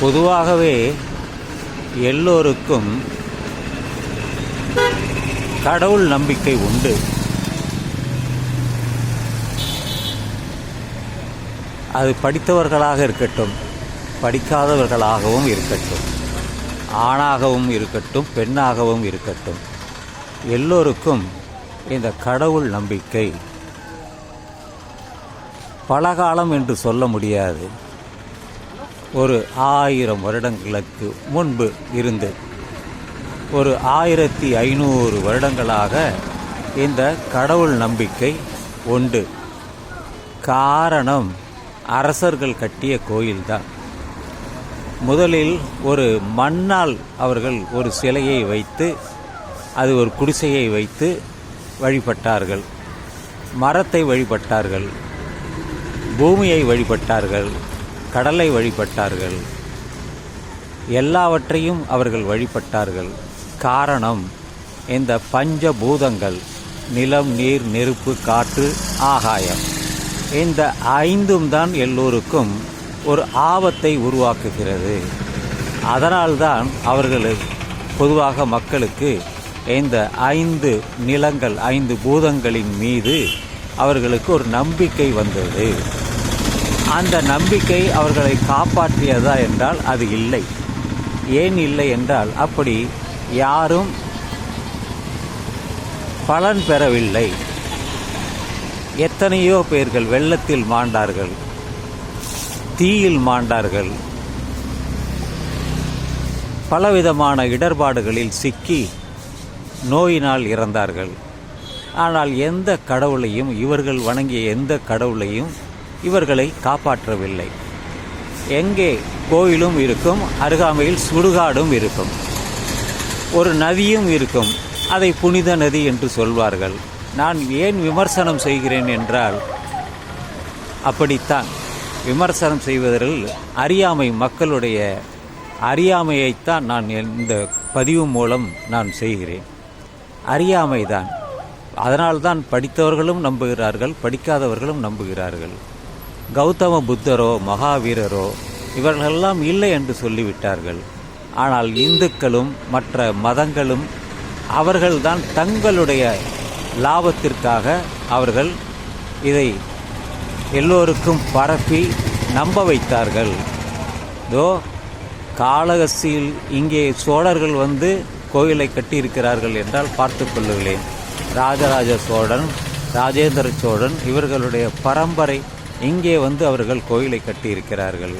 பொதுவாகவே எல்லோருக்கும் கடவுள் நம்பிக்கை உண்டு. அது படித்தவர்களாக இருக்கட்டும் படிக்காதவர்களாகவும் இருக்கட்டும் ஆணாகவும் இருக்கட்டும் பெண்ணாகவும் இருக்கட்டும் எல்லோருக்கும் இந்த கடவுள் நம்பிக்கை பலகாலம் என்று சொல்ல முடியாது. ஒரு ஆயிரம் வருடங்களுக்கு முன்பு இருந்து ஒரு ஆயிரத்தி ஐநூறு வருடங்களாக இந்த கடவுள் நம்பிக்கை உண்டு. காரணம் அரசர்கள் கட்டிய கோயில்தான். முதலில் ஒரு மண்ணால் அவர்கள் ஒரு சிலையை வைத்து அது ஒரு குடிசையை வைத்து வழிபட்டார்கள். மரத்தை வழிபட்டார்கள். பூமியை வழிபட்டார்கள். கடலை வழிபட்டார்கள். எல்லாவற்றையும் அவர்கள் வழிபட்டார்கள். காரணம் இந்த பஞ்சபூதங்கள் நிலம் நீர் நெருப்பு காற்று ஆகாயம். இந்த ஐந்தும் தான் எல்லோருக்கும் ஒரு ஆபத்தை உருவாக்குகிறது. அதனால்தான் அவர்கள் பொதுவாக மக்களுக்கு இந்த ஐந்து நிலங்கள் ஐந்து பூதங்களின் மீது அவர்களுக்கு ஒரு நம்பிக்கை வந்தது. அந்த நம்பிக்கை அவர்களை காப்பாற்றியதா என்றால் அது இல்லை. ஏன் இல்லை என்றால் அப்படி யாரும் பலன் பெறவில்லை. எத்தனையோ பேர்கள் வெள்ளத்தில் மாண்டார்கள் தீயில் மாண்டார்கள் பலவிதமான இடர்பாடுகளில் சிக்கி நோயினால் இறந்தார்கள். ஆனால் எந்த கடவுளையும் இவர்கள் வணங்கிய எந்த கடவுளையும் இவர்களை காப்பாற்றவில்லை. எங்கே கோயிலும் இருக்கும் அருகாமையில் சுடுகாடும் இருக்கும். ஒரு நதியும் இருக்கும். அதை புனித நதி என்று சொல்வார்கள். நான் ஏன் விமர்சனம் செய்கிறேன் என்றால் அப்படித்தான். விமர்சனம் செய்வதில் அறியாமை மக்களுடைய அறியாமையைத்தான் நான் இந்த பதிவு மூலம் நான் செய்கிறேன். அறியாமைதான். அதனால்தான் படித்தவர்களும் நம்புகிறார்கள் படிக்காதவர்களும் நம்புகிறார்கள். கௌதம புத்தரோ மகாவீரரோ இவர்களெல்லாம் இல்லை என்று சொல்லிவிட்டார்கள். ஆனால் இந்துக்களும் மற்ற மதங்களும் அவர்கள்தான் தங்களுடைய லாபத்திற்காக அவர்கள் இதை எல்லோருக்கும் பரப்பி நம்ப வைத்தார்கள். தோ காலகசியில் இங்கே சோழர்கள் வந்து கோயிலை கட்டியிருக்கிறார்கள் என்றால் பார்த்து கொள்ளுகிறேன் ராஜராஜ சோழன் ராஜேந்திர சோழன் இவர்களுடைய பரம்பரை இங்கே வந்து அவர்கள் கோயிலை கட்டியிருக்கிறார்கள்.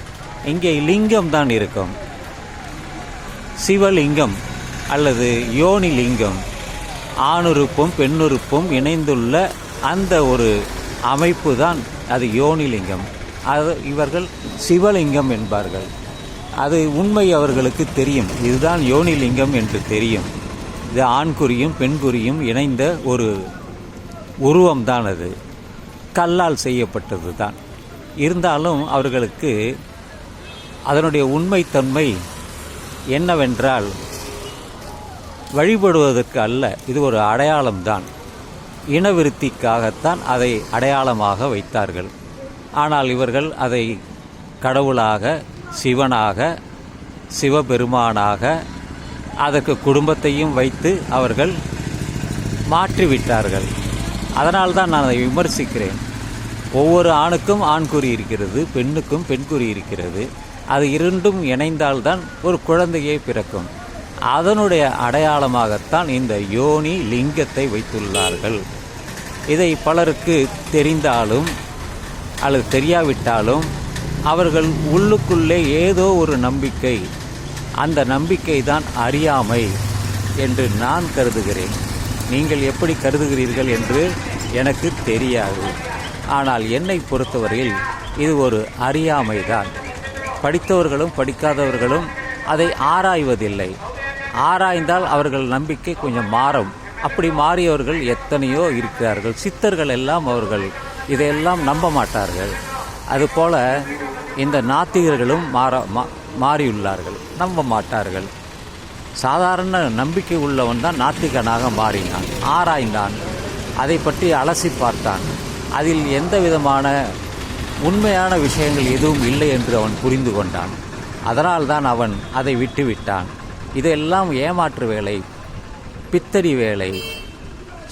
இங்கே லிங்கம் தான் இருக்கும். சிவலிங்கம் அல்லது யோனி லிங்கம் ஆணுறுப்பும் பெண்ணுறுப்பும் இணைந்துள்ள அந்த ஒரு அமைப்பு தான் அது யோனிலிங்கம். அது இவர்கள் சிவலிங்கம் என்பார்கள். அது உண்மை அவர்களுக்கு தெரியும். இதுதான் யோனிலிங்கம் என்று தெரியும். இது ஆண்குறியும் பெண்குறியும் இணைந்த ஒரு உருவம்தான் அது. கல்லால் செய்யப்பட்டது தான் இருந்தாலும் அவர்களுக்கு அதனுடைய உண்மைத்தன்மை என்னவென்றால் வழிபடுவதற்கு அல்ல இது ஒரு அடையாளம்தான். இனவிருத்திக்காகத்தான் அதை அடையாளமாக வைத்தார்கள். ஆனால் இவர்கள் அதை கடவுளாக சிவனாக சிவபெருமானாக அதற்கு குடும்பத்தையும் வைத்து அவர்கள் மாற்றிவிட்டார்கள். அதனால் தான் நான் அதை விமர்சிக்கிறேன். ஒவ்வொரு ஆணுக்கும் ஆண் குறி இருக்கிறது பெண்ணுக்கும் பெண் குறி இருக்கிறது. அது இரண்டும் இணைந்தால்தான் ஒரு குழந்தையே பிறக்கும். அதனுடைய அடையாளமாகத்தான் இந்த யோனி லிங்கத்தை வைத்துள்ளார்கள். இதை பலருக்கு தெரிந்தாலும் அல்லது தெரியாவிட்டாலும் அவர்கள் உள்ளுக்குள்ளே ஏதோ ஒரு நம்பிக்கை அந்த நம்பிக்கை தான் அறியாமை என்று நான் கருதுகிறேன். நீங்கள் எப்படி கருதுகிறீர்கள் என்று எனக்கு தெரியாது. ஆனால் என்னை பொறுத்தவரையில் இது ஒரு அறியாமை தான் படித்தவர்களும் படிக்காதவர்களும் அதை ஆராய்வதில்லை. ஆராய்ந்தால் அவர்கள் நம்பிக்கை கொஞ்சம் மாறும். அப்படி மாறியவர்கள் எத்தனையோ இருக்கிறார்கள். சித்தர்கள் எல்லாம் அவர்கள் இதையெல்லாம் நம்ப மாட்டார்கள். அதுபோல இந்த நாத்திகர்களும் மாற மா- மாறியுள்ளார்கள். நம்ப மாட்டார்கள். சாதாரண நம்பிக்கை உள்ளவன் தான் நாத்திகனாக மாறினான். ஆராய்ந்தான். அதை பற்றி அலசி பார்த்தான். அதில் எந்த விதமான உண்மையான விஷயங்கள் எதுவும் இல்லை என்று அவன் புரிந்து கொண்டான். அதனால்தான் அவன் அதை விட்டுவிட்டான் இதெல்லாம் ஏமாற்று வேலை பித்தடி வேலை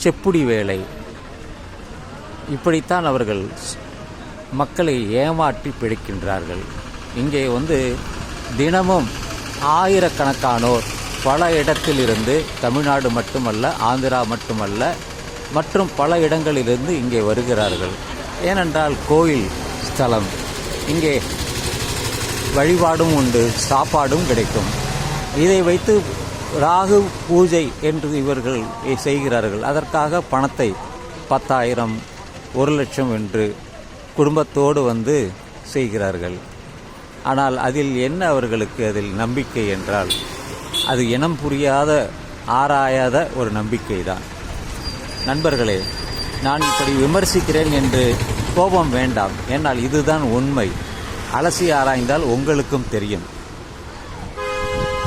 செப்புடி வேலை. இப்படித்தான் அவர்கள் மக்களை ஏமாற்றி பிடிக்கின்றார்கள் இங்கே வந்து தினமும் ஆயிரக்கணக்கானோர் பல இடத்திலிருந்து தமிழ்நாடு மட்டுமல்ல ஆந்திரா மட்டுமல்ல மற்றும் பல இடங்களிலிருந்து இங்கே வருகிறார்கள். ஏனென்றால் கோயில் ஸ்தலம். இங்கே வழிபாடும் உண்டு சாப்பாடும் கிடைக்கும். இதை வைத்து ராகு பூஜை என்று இவர்கள் செய்கிறார்கள். அதற்காக பணத்தை பத்தாயிரம் ஒரு லட்சம் என்று குடும்பத்தோடு வந்து செய்கிறார்கள். ஆனால் அதில் என்ன அவர்களுக்கு அதில் நம்பிக்கை என்றால் அது இனம் புரியாத ஆராயாத ஒரு நம்பிக்கை தான் நண்பர்களே நான் இப்படி விமர்சிக்கிறேன் என்று கோபம் வேண்டாம். என்னால் இதுதான் உண்மை. அலசி ஆராய்ந்தால் உங்களுக்கும் தெரியும்.